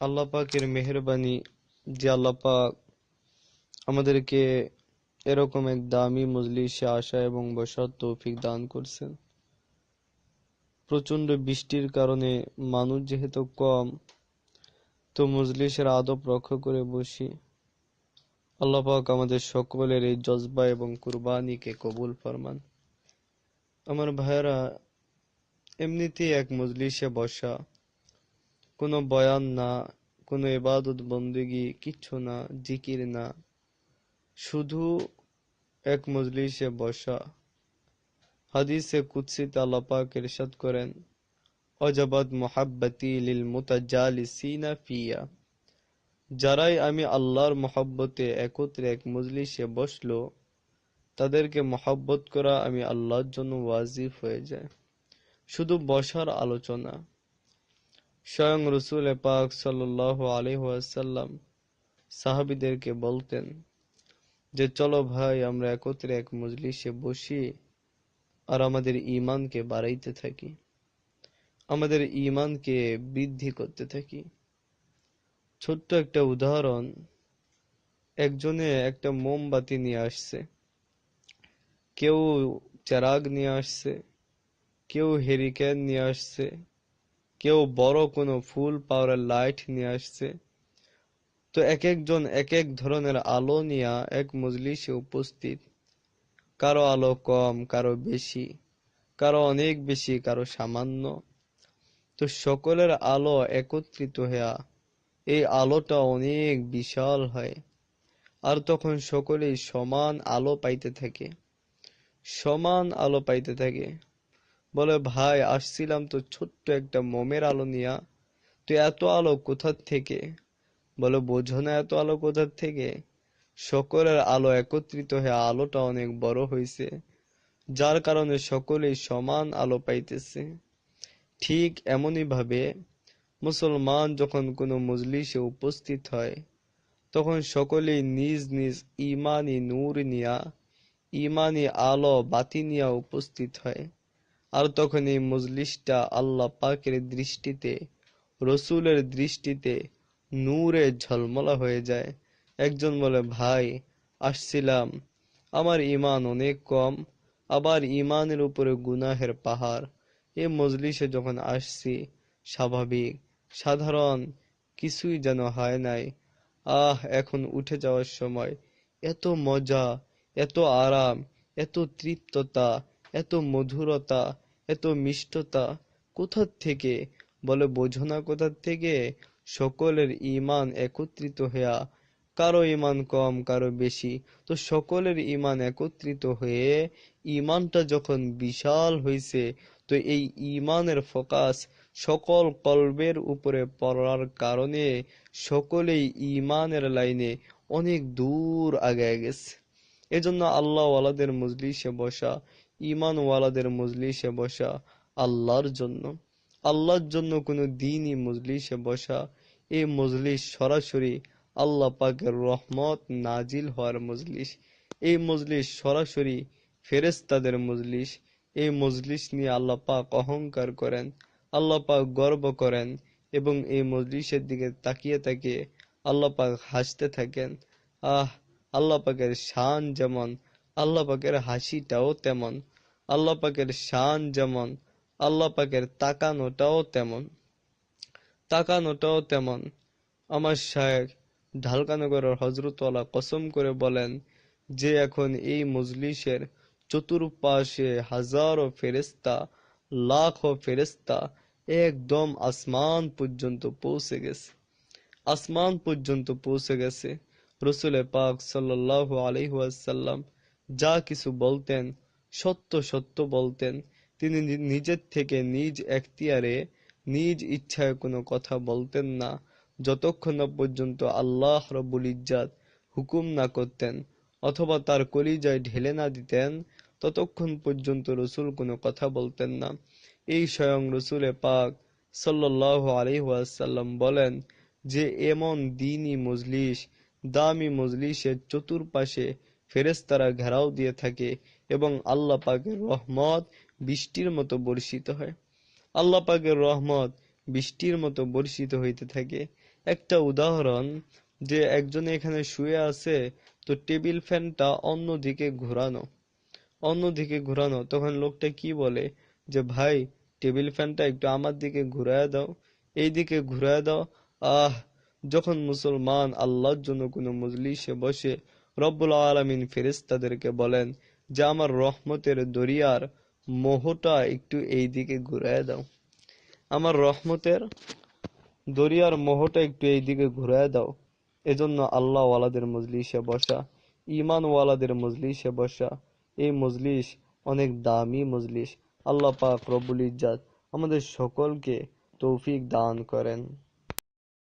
আল্লাহ পাকের মেহরবানি যে আল্লাহ পাক আমাদেরকে এরকম এক দামি মজলিসে আসা এবং বসার তৌফিক দান করছেন। প্রচণ্ড বৃষ্টির কারণে মানুষ যেহেতু কম, তো মজলিসের আদব রক্ষা করে বসি। আল্লাহ পাক আমাদের সকলের এই জজবা এবং কুরবানিকে কবুল ফরমান। আমার ভাইয়েরা, এমনিতেই এক মজলিসে বসা কোনো বয়ান না, কোনো ইবাদত বন্দেগি কিচ্ছু না, জিকির না। শুধু এক মজলিসে বসা। হাদিসে কুৎসিতে আল্লাহ পাক ইরশাদ করেন, অজাবাত মোহাব্বতি লিল মুতাজালিসিনা ফিয়া। যারাই আমি আল্লাহর মহব্বতে একত্রে এক মজলিসে বসল, তাদেরকে মহব্বত করা আমি আল্লাহর জন্য ওয়াজিব হয়ে যায়। শুধু বসার আলোচনা। স্বয়ং রসুল পাক সাল্লাহ আলহাসাল্লাম সাহাবিদেরকে বলতেন যে, চলো ভাই, আমরা একত্রে এক মজলিসে বসি আর আমাদের ইমানকে বাড়াইতে থাকি। আমাদের ইমানকে বৃদ্ধি করতে থাকি। ছোট্ট একটা উদাহরণ, একজনে একটা মোমবাতি নিয়ে আসছে। কেউ চারাগ নিয়ে আসছে, কেউ হেরিকেন নিয়ে আসছে কেউ বড় কোনো ফুল পাওয়ার লাইট নিয়ে আসছে। তো এক একজন এক এক ধরনের আলো নিয়ে এক মজলিসে উপস্থিত। কারও আলো কম, কারও বেশি, কারও অনেক বেশি, কারও সামান্য। তো সকলের আলো একত্রিত হইয়া এই আলোটা অনেক বিশাল হয়। আর তখন সকলেই সমান আলো পাইতে থাকে। সমান আলো পাইতে থাকে। বলে, ভাই, আসছিলাম তো ছোট্ট একটা মোমের আলো নিয়া। তো এত আলো কোথার থেকে? বলে, বোঝো না এত আলো কোথার থেকে? সকলের আলো একত্রিত হয়ে আলোটা অনেক বড় হয়েছে যার কারণে সকলেই সমান আলো পাইতেছে। ঠিক এমনই ভাবে মুসলমান যখন কোনো মজলিসে উপস্থিত হয়, তখন সকলেই নিজ নিজ ইমানি নূর নিয়া, ইমানি আলো বাতি নিয়া উপস্থিত হয়। আর তখন এই মজলিসটা আল্লাহ পাকের দৃষ্টিতে, রসুলের দৃষ্টিতে নূরে ঝলমলা হয়ে যায়। একজন বলে, ভাই, আসছিলাম। আমার ইমান অনেক কম, আবার ইমানের উপরে গুনাহের পাহাড়। এ মজলিসে যখন আসছি, স্বাভাবিক, সাধারণ, কিছুই যেন হয় নাই। আহ, এখন উঠে যাওয়ার সময়। এত মজা, এত আরাম, এত তৃপ্ততা এত মধুরতা, এত মিষ্টতা কোথার থেকে? বলে বোঝো না কোথার থেকে? সকলের ইমান একত্রিত হইয়া, কারও ইমান কম, কারও বেশি। তো সকলের ইমান একত্রিত হয়ে ইমানটা যখন বিশাল হইছে, তো এই ইমানের ফোকাস সকল কলবের উপরে পড়ার কারণে সকলেই ইমানের লাইনে অনেক দূর আগে গেছে। এজন্য আল্লাহ ওয়ালাদের মজলিসে বসা ইমান ওয়ালাদের মজলিসে বসা আল্লাহর জন্য। আল্লাহর জন্য কোনো দিনই মজলিসে বসা এই মজলিস সরাসরি আল্লাহ পাকের রহমত নাজিল হওয়ার মজলিস। এই মজলিস সরাসরি ফেরেস্তাদের মজলিস। এই মজলিস নিয়ে আল্লাহ পাক অহংকার করেন, আল্লাহ পাক গর্ব করেন এবং এই মজলিসের দিকে তাকিয়ে তাকিয়ে আল্লাহ পাক হাসতে থাকেন। আহ, আল্লাহ পাকের শান যেমন, আল্লাহ পাকের হাসিটাও তেমন। আল্লাহ পাকের শান যেমন, আল্লাহ পাকের তাকানোটাও তেমন। তাকানোটাও তেমন। আমার শায়েখ ঢালকানগরের হজরতওয়ালা কসম করে বলেন যে এখন এই মজলিসের চতুর্পাশে হাজারো ফেরেস্তা লাখো ফেরেস্তা একদম আসমান পর্যন্ত পৌঁছে গেছে। আসমান পর্যন্ত পৌঁছে গেছে। রসুলে পাক সাল্লাহ আলহাসাল্লাম যা কিছু বলতেন সত্য সত্য বলতেন। তিনি নিজের থেকে নিজ এখতিয়ারে, নিজ ইচ্ছায় কোনো কথা বলতেন না। যতক্ষণ না পর্যন্ত আল্লাহ রবুল ইজ্জাত হুকুম না করতেন অথবা তার কলিজায় ঢেলে না দিতেন, ততক্ষণ পর্যন্ত রসুল কোনো কথা বলতেন না। এই স্বয়ং রসুলে পাক সাল্লাহ আলহাসাল্লাম বলেন যে, এমন দিনই মজলিস, দামি মজলিসের চতুর্পাশে ফেরেস্তারা ঘেরাও দিয়ে থাকে এবং আল্লাহ পাকের রহমত বৃষ্টির মতো বর্ষিত হয়। আল্লাহ পাকের রহমত বৃষ্টির মতো বর্ষিত হইতে থাকে। একটা উদাহরণ, যে একজন এখানে শুয়ে আছে, তো টেবিল ফ্যানটা অন্যদিকে ঘোরানো। অন্যদিকে ঘোরানো, তখন লোকটা কি বলে? যে, ভাই, টেবিল ফ্যানটা একটু আমার দিকে ঘুরায় দাও। এই দিকে ঘুরায় দাও। আহ, যখন মুসলমান আল্লাহর জন্য কোনো মজলিসে বসে রব্বুল আলমিন ফেরেশতাদেরকে বলেন, যে আমার রহমতের দরিয়ার মোহটা একটু এই দিকে ঘুরায় দাও। আমার রহমতের দরিয়ার মোহটা একটু এই দিকে ঘুরায় দাও। এজন্য আল্লাহ ওয়ালাদের মজলিসে বসা ইমান ওয়ালাদের মজলিসে বসা, এই মজলিস অনেক দামি মজলিস। আল্লাহ পাক রব্বুল ইজ্জাত আমাদের সকলকে তৌফিক দান করেন।